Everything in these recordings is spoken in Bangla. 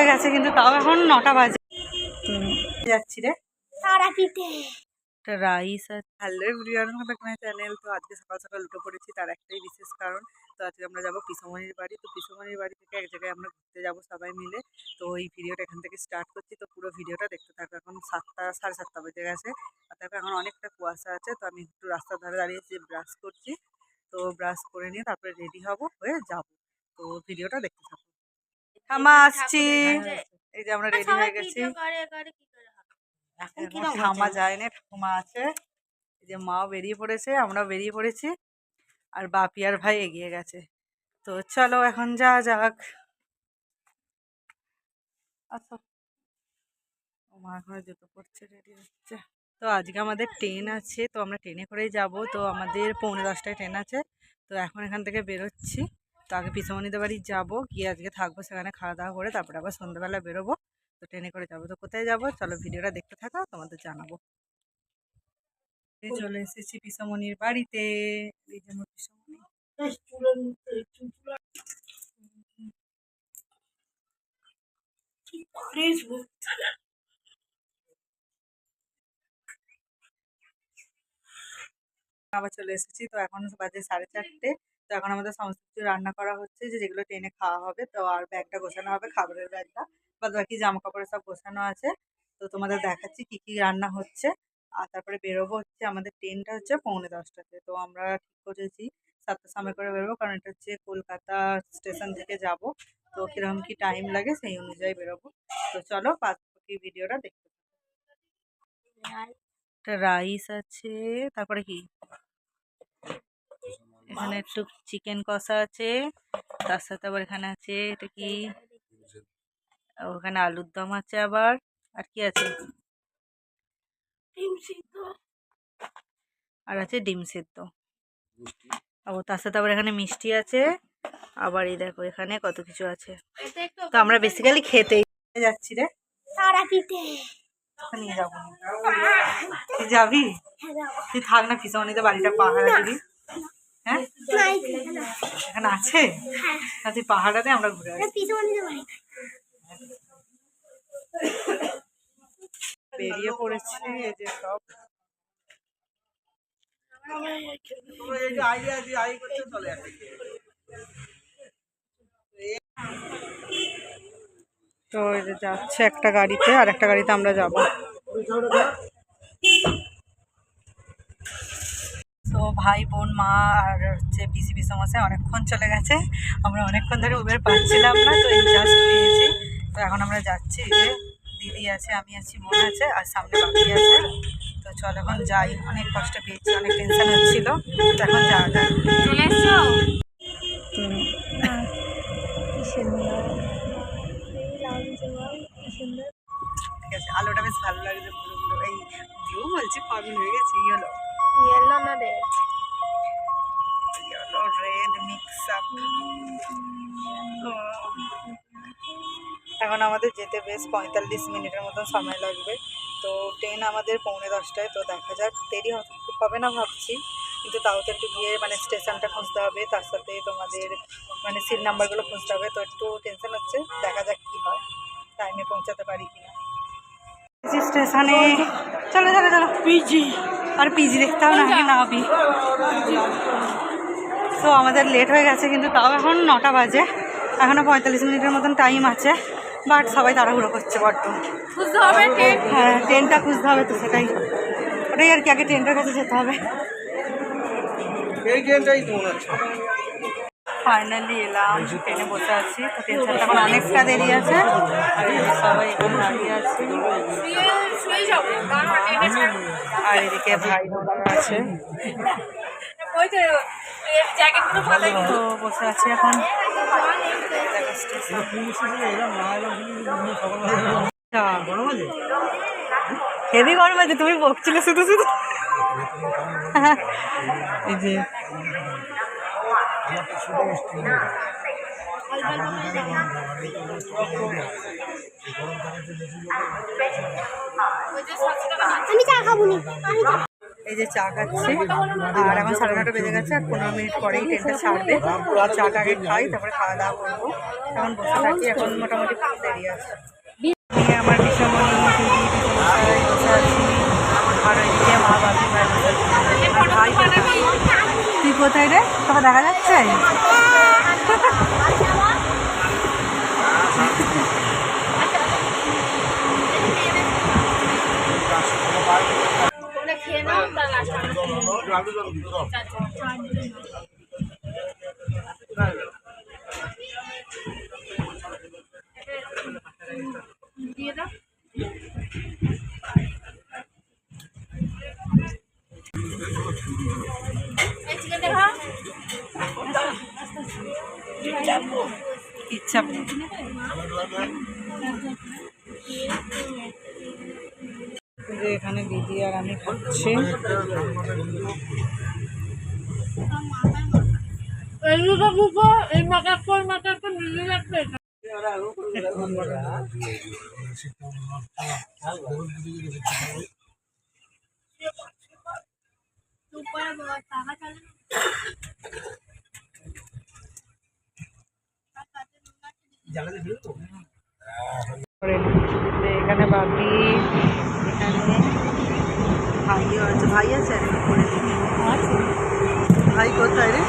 হয়ে গেছে কিন্তু তাও এখন নটা বাজে। যাচ্ছি রে। রাইস আর হ্যালো এভরিওয়ান চ্যানেল তো আজকে সকাল সকাল উঠে পড়েছি তার একটাই বিশেষ কারণ। তো আজকে আমরা যাব বাড়ি। তো বাড়ি থেকে এক জায়গায় আমরা ঘুরতে যাব সবাই মিলে। তো এই ভিডিওটা এখান থেকে স্টার্ট করছি। তো পুরো ভিডিওটা দেখতে থাকো এখন সাতটা সাড়ে সাতটা বেজে গেছে। আর তারপরে এখন অনেকটা কুয়াশা আছে তো আমি একটু রাস্তার ধারে দাঁড়িয়ে ব্রাশ করছি। তো ব্রাশ করে নিয়ে তারপরে রেডি হব হয়ে যাব। তো ভিডিওটা দেখতে থাকো। থামা আসছি। এই যে আমরা রেডি হয়ে গেছি। এখন থামা যায় না ঠাকুমা আছে। এই যে মাও বেরিয়ে পড়েছে আমরাও বেরিয়ে পড়েছি। আর বাপি আর ভাই এগিয়ে গেছে। তো চলো এখন যা যাক। আচ্ছা মা এখন জুতো পড়ছে রেডি হচ্ছে। তো আজকে আমাদের ট্রেন আছে তো আমরা ট্রেনে করেই যাব। তো আমাদের পৌনে দশটায় ট্রেন আছে। তো এখন এখান থেকে বেরোচ্ছি। তো আগে পিসমণিদের বাড়ি যাব, গিয়ে আজকে থাকব সেখানে খাওয়া দাওয়া করে, তারপরে আবার সন্ধ্যাবেলা বেরোবো। তো ট্রেনে করে যাব। তো কোথায় যাব? চলো ভিডিওটা দেখতে থাকো, তোমাদের জানাব। চলে এসেছি পিসমণির বাড়িতে। আবার চলে এসেছি। তো এখন বাজে সাড়ে চারটে। তো এখন আমাদের সমস্ত কিছু রান্না করা হচ্ছে যে যেগুলো ট্রেনে খাওয়া হবে, তো আর ব্যাগটা গোছানো হবে, খাবারের ব্যাগটা। বাদ বাকি জামা কাপড় সব গোছানো আছে। তো তোমাদের দেখাচ্ছি কি কি রান্না হচ্ছে। আর তারপরে বেরোবো হচ্ছে আমাদের ট্রেনটা হচ্ছে পৌনে দশটাতে। তো আমরা ঠিক করেছি সাতটার সময় করে বেরোবো, কারণ এটা হচ্ছে কলকাতা স্টেশন থেকে যাব। তো কীরকম কি টাইম লাগে সেই অনুযায়ী বেরোবো। তো চলো কি ভিডিওটা দেখতে রাইস আছে, তারপরে কি? এখানে একটু চিকেন কষা আছে তার সাথে আবার এখানে আছে এটা কি? ওখানে আলুর দম আছে আবার আর কি আছে? আর আছে ডিম সেদ্ধ। ও তার সাথে আবার এখানে মিষ্টি আছে আবার এই দেখো এখানে কত কিছু আছে। তো আমরা বেসিক্যালি খেতে যাচ্ছি রে। যাব। তুই যাবি? তুই থাক না পিছনিতে বাড়িটা পাহাড়া দিবি। হ্যাঁ? এখানে আছে? তুই পাহাড়াতে আমরা ঘুরে আসি। বেরিয়ে পড়েছি, এই সব। তো যাচ্ছে একটা গাড়িতে, আর একটা গাড়িতে আমরা যাব। তো ভাই বোন মা আর হচ্ছে পিসি পিসমশাই অনেকক্ষণ চলে গেছে। আমরা অনেকক্ষণ ধরে উবের পাচ্ছিলাম না তো এই জাস্ট পেয়েছি। তো এখন আমরা যাচ্ছি এই যে দিদি আছে আমি আছি বোন আছে আর সামনে বাকি আছে। তো চল এখন যাই। অনেক কষ্ট পেয়েছি অনেক টেনশন হচ্ছিল তো এখন যাওয়া চলে এসছো? সুন্দর ঠিক আছে আলোটা বেশ ভালো লাগছে এই ব্লু বলছি পাগল হয়ে গেছে ইয়েলো ইয়েলো না red yellow red mix up এখন আমাদের যেতে বেশ পঁয়তাল্লিশ মিনিটের মতন সময় লাগবে। তো ট্রেন আমাদের পৌনে দশটায়, তো দেখা যাক, দেরি হবে না ভাবছি। কিন্তু তাও তো একটু গিয়ে মানে স্টেশনটা খুঁজতে হবে, তার সাথে তোমাদের মানে সিট নাম্বারগুলো খুঁজতে হবে। তো একটু টেনশন হচ্ছে, দেখা যাক কী হয়। টাইমে পৌঁছাতে পারি কি স্টেশনে চলো চলো চলো পিজি আর পিজি দেখতে হবে নাকি না হবি তো আমাদের লেট হয়ে গেছে কিন্তু তাও এখন নটা বাজে। এখনও পঁয়তাল্লিশ মিনিটের মতন টাইম আছে। বাট সবাই তাড়াহুড়ো করছে বড্ড। বুঝতে হবে ট্রেন হ্যাঁ ট্রেনটা খুঁজতে হবে তো সেটাই। ওটাই আর কি আগে ট্রেনটার কাছে যেতে হবে। এই ট্রেনটাই তো মনে হচ্ছে। ফাইনালি এলাম ট্রেনে বসে আছি। তো ট্রেনটা এখন অনেকটা দেরি আছে। সবাই এখানে দাঁড়িয়ে আছে। ট্রেনে আর এদিকে ভাই বোনরা আছে। তো বসে আছি এখন। আচ্ছা, হেভি গরম আছে তুমি বকছিলে শুধু শুধু। এই যে আমি চা খাব। আমি এই যে চা খাচ্ছে আর এখন সাড়ে নটা বেজে গেছে আর পনেরো মিনিট পরেই ট্রেনটা ছাড়বে। চাটা আগে খাই তারপরে খাওয়া দাওয়া করব। এখন বসে থাকি এখন মোটামুটি খুব দেরি আছে নিয়ে আমার ভীষণমণি দিদি দিদি বসে আছি আর ওইদিকে মা বাপি ভাই বসে আছে। আর ভাই কোথায়? তুই কোথায় রে? তোকে দেখা যাচ্ছে? খেয়ে নাও ইচ্ছা যে এখানে দিদি আর আমি খাচ্ছি। এই দুটো বুবো এই মাথা কোন মাথা কোন মিলে রাখবে করে নিই। তো এখানে বাপি, এখানে ভাইও আছে। ভাই আছে? ভাই কোথায় রে?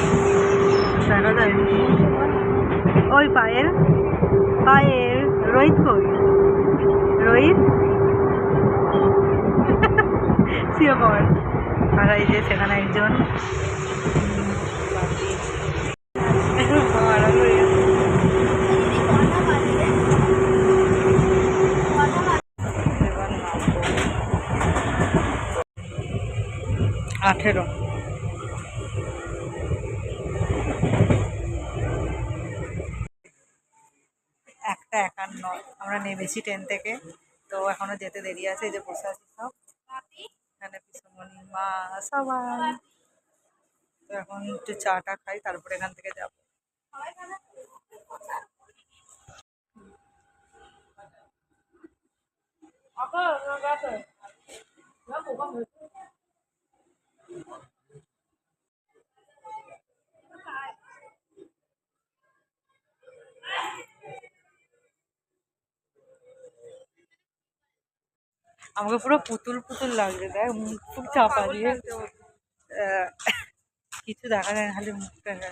দেখা ওই পায়েল। পায়েল, রোহিত কই? রোহিত? শুয়ে পড় আর এই যে সেখানে একজন বাপি। আর ওই এবার নামবো। আঠেরো। একটা একান্ন। আমরা নেমেছি ট্রেন থেকে। তো এখনও যেতে দেরি আছে যে বসে আছি সব। এখানে পিসমণি, মা, সবাই। তো এখন একটু চাটা খাই, তারপরে এখান থেকে যাব, যাব। আমাকে পুরো পুতুল পুতুল লাগছে দেখ মুখ খুব চাপা দিয়ে। আহ, কিছু দেখা যায় না খালি মুখটা দেখা